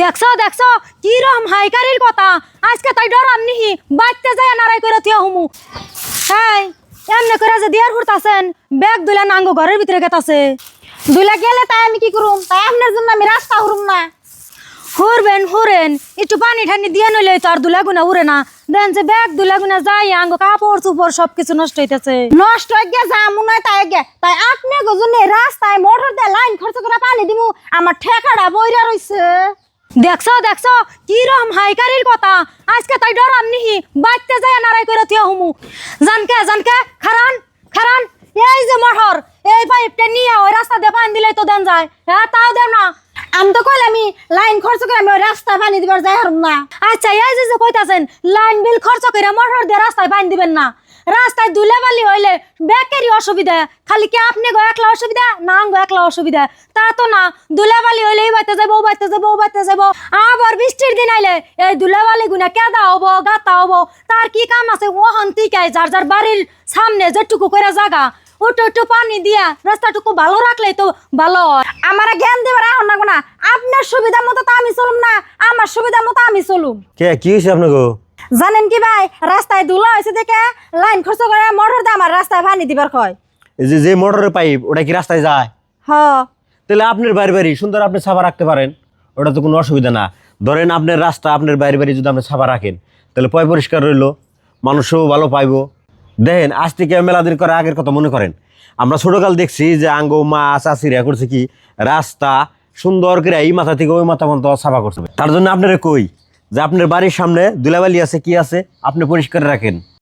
দেখছ দেখছ? কি রকম হাইকারির কথা? আজকে তাই ডরাম নিহি। বাইতে যায় নারাই করে থিয়া হুমু। হ্যাঁ এমনি করে যে দিয়ার হুরতাছেন, ব্যাগ দুলা নাঙ্গো ঘরের ভিতরে গেতাছে। দুইলা গেলে তাই আমি কি করুম? তাই আপনার জন্য আমি রাস্তা হুরুম না। হুরবেন, হুরেন, একটু পানি ঠানি দিয়ে নইলে তো আর দুলা গুনা উড়ে না। দেন যে ব্যাগ দুলা গুনা যাই, আঙ্গো কাপড় চুপড় সব কিছু নষ্ট হইতেছে। নষ্ট হয়ে গে যামু নয় তাই গে তাই আপনি গজনে রাস্তায় মোটর দিয়ে লাইন খরচ করে পানি দিমু। আমার ঠেকাটা বইরা রইছে। দেখছ দেখছ? কি রকম হাইকারির কথা? আজকে তাই ডরাম নিহি, বাইতে যায় নারাই করে থিয়া হুমু। জানকে জানকে? খারান খারান? এই যে মোটর এই পাইপটা নিয়ে ওই রাস্তা দিয়ে পানি দিলেই তো দেন যায়। হ্যাঁ তাও দেন না। আমি তো কইলাম আমি লাইন খরচ করে আমি ওই রাস্তায় পানি দিবার যাই হারুম না। আচ্ছা এই যে যে কইতাছেন, লাইন বিল খরচ করে মোটর দিয়ে রাস্তায় পানি দিবেন না। রাস্তায় দুলেবালি হইলে ব্যাকেরই অসুবিধা। খালি কি আপনি গো একলা অসুবিধা? না গো একলা অসুবিধা। তা তো না দুলেবালি হইলে এই বাইতে যাব, ও বাইতে যাব, ও বাইতে যাব। আবার বৃষ্টির দিন আইলে এই দুলেবালি গুনা কেদা হব, গাতা হব? তার কি কাম আছে? ও হন্তিকায় যার যার বাড়ির সামনে যেটুকু করে জাগা ওটু একটু পানি দিয়া, রাস্তাটুকু ভালো রাখলেই তো ভালো আমার জ্ঞান দিবার এখন না, আপনার সুবিধা মতো তো আমি চলুম না, আমার সুবিধা মতো আমি চলুম। কে, কি হয়েছে আপনাকে জানেন কি ভাই? রাস্তায় ধুলা হয়েছে দেখে লাইন খরচ করে মোটর দিয়ে আমার রাস্তায় পানি দিবার কয় এই যে যে মোটরের পাইপ ওটা কি রাস্তায় যায়? হ। তাহলে আপনার বাড়ি বাড়ি সুন্দর আপনি ছাপা রাখতে পারেন। ওটা তো কোনো অসুবিধা না। ধরেন আপনার রাস্তা আপনার বাড়ি বাড়ি যদি আপনি ছাপা রাখেন তাহলে পয় পরিষ্কার রইল মানুষও ভালো পাইবো। দেখেন আজ থেকে মেলা দিন করে আগের কথা মনে করেন। আমরা ছোটকাল দেখছি যে আঙ্গ মা চাষিরা করছে কি? রাস্তা সুন্দর করে এই মাথা থেকে ওই মাথা পর্যন্ত ছাপা করছে। তার জন্য আপনারা কই? যে আপনার বাড়ির সামনে দুলাবালি আছে কি আছে আপনি পরিষ্কার রাখেন।